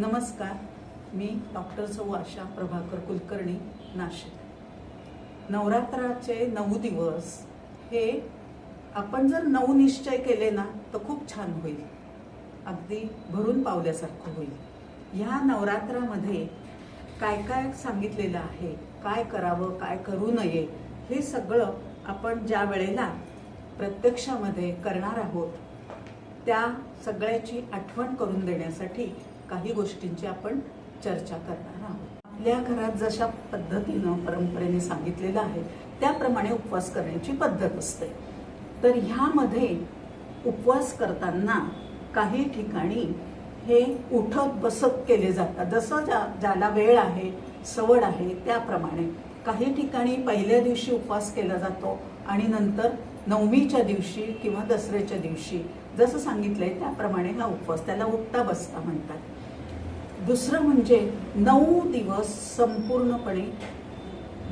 नमस्कार मी डॉक्टर सौ आशा प्रभाकर कुलकर्णी नाशिक. नवरात्राचे नऊ दिवस हे आपण जर नऊ निश्चय केले ना तर खूप छान होईल. अगदी भरून पावल्यासारखं होईल. ह्या नवरात्रामध्ये काय काय सांगितलेलं आहे काय करावं काय करू नये हे सगळं आपण ज्या वेळेला प्रत्यक्षामध्ये करणार आहोत त्या सगळ्याची आठवण करून देण्यासाठी काही गोष्टींची आपण चर्चा करणार आहोत. आपल्या घरात जशा पद्धतीनं परंपरेने सांगितलेलं आहे त्याप्रमाणे उपवास करण्याची पद्धत असते. तर ह्यामध्ये उपवास करताना काही ठिकाणी हे उठत बसत केले जातात. जसं ज्या ज्याला वेळ आहे सवड आहे त्याप्रमाणे. काही ठिकाणी पहिल्या दिवशी उपवास केला जातो आणि नंतर नवमीच्या दिवशी किंवा दसऱ्याच्या दिवशी. जसं सांगितलंय त्याप्रमाणे हा उपवास त्याला उठता बसता म्हणतात. दुसरं म्हणजे नऊ दिवस संपूर्णपणे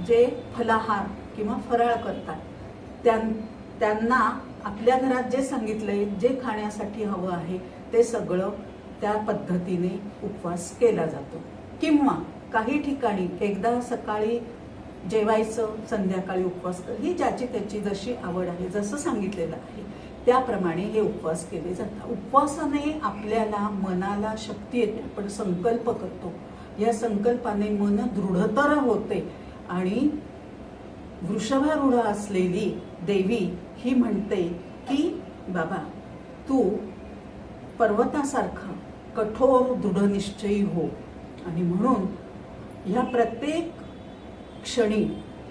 जे फलाहार किंवा फराळ करतात त्यां त्यांना आपल्या घरात जे सांगितलंय जे खाण्यासाठी हवं आहे ते सगळं त्या पद्धतीने उपवास केला जातो. किंवा काही ठिकाणी एकदा सकाळी जेवायचं संध्याकाळी उपवास ही ज्याची त्याची जशी आवड आहे जसं सांगितलेलं आहे त्याप्रमाणे हे उपवास केले जातात. उपवासाने आपल्याला मनाला शक्ती येते. आपण संकल्प करतो. या संकल्पाने मन दृढतर होते आणि वृषभारूढ असलेली देवी ही म्हणते की बाबा तू पर्वतासारखा कठोर दृढनिश्चयी हो. आणि म्हणून ह्या प्रत्येक क्षणी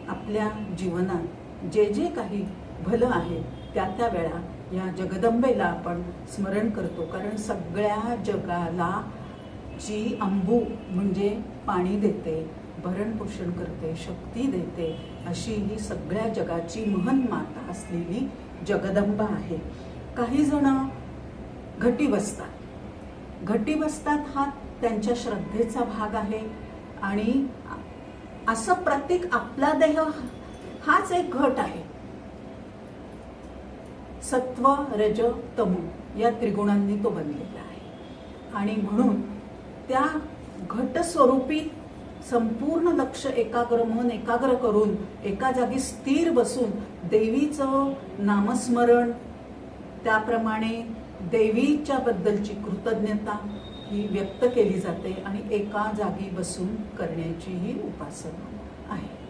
आपल्या जीवनात जे जे काही भलं आहे त्या त्या वेळा या जगदंबेला आपण स्मरण करतो. कारण सगळ्या जगाला जी अंबू म्हणजे पाणी देते भरणपोषण करते शक्ती देते अशी ही सगळ्या जगाची महन माता असलेली जगदंबा आहे. काही जण घटी बसतात. घटी बसतात हा त्यांच्या श्रद्धेचा भाग आहे आणि असं प्रत्येक आपला देह हाच एक घट आहे. सत्व रज तम या त्रिगुणांनी तो बनलेला आहे. आणि म्हणून त्या घटस्वरूपी संपूर्ण लक्ष एकाग्र मन एकाग्र करून एका जागी स्थिर बसून देवीचं नामस्मरण त्याप्रमाणे देवीच्या बद्दलची कृतज्ञता ही व्यक्त केली जाते आणि एका जागी बसून करण्याची ही उपासना आहे.